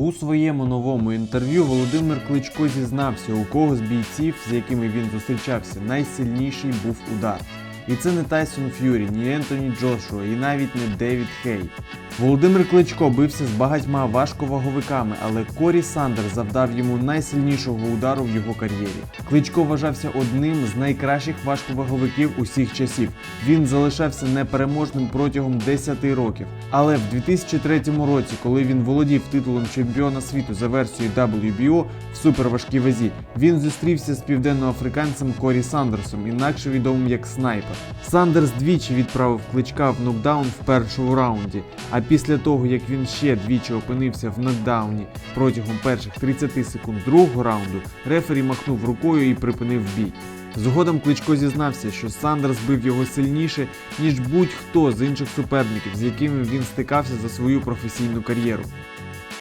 У своєму новому інтерв'ю Володимир Кличко зізнався, у кого з бійців, з якими він зустрічався, найсильніший був удар. І це не Тайсон Ф'юрі, ні Ентоні Джошуа, і навіть не Девід Хей. Володимир Кличко бився з багатьма важковаговиками, але Корі Сандер завдав йому найсильнішого удару в його кар'єрі. Кличко вважався одним з найкращих важковаговиків усіх часів. Він залишався непереможним протягом 10 років. Але в 2003 році, коли він володів титулом чемпіона світу за версією WBO суперважкій вазі, він зустрівся з південноафриканцем Корі Сандерсом, інакше відомим як Снайпер. Сандерс двічі відправив кличка в нокдаун в першому раунді. А після того, як він ще двічі опинився в нокдауні протягом перших 30 секунд другого раунду, рефері махнув рукою і припинив бій. Згодом Кличко зізнався, що Сандерс бив його сильніше, ніж будь-хто з інших суперників, з якими він стикався за свою професійну кар'єру.